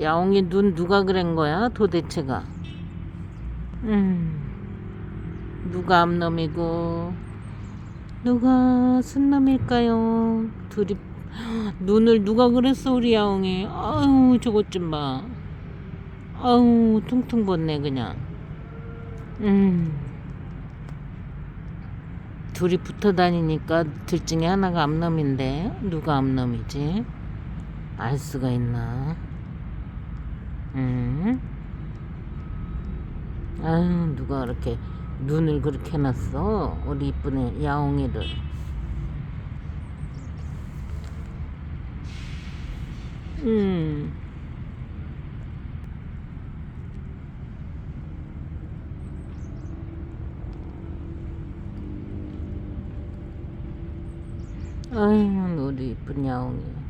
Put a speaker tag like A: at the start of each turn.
A: 야옹이 눈 누가 그런 거야 도대체가? 음. 누가 암놈이고? 누가 순놈일까요? 둘이 눈을 누가 그랬어 우리 야옹이? 아유 저것 좀봐. 아유 퉁퉁 벗네 그냥. 음. 둘이 붙어 다니니까 둘 중에 하나가 암놈인데 누가 암놈이지? 알 수가 있나 음 아유 누가 그렇게 눈을 그렇게 해놨어? 우리 이쁜 애 야옹이를 음 아유 우리 이쁜 야옹이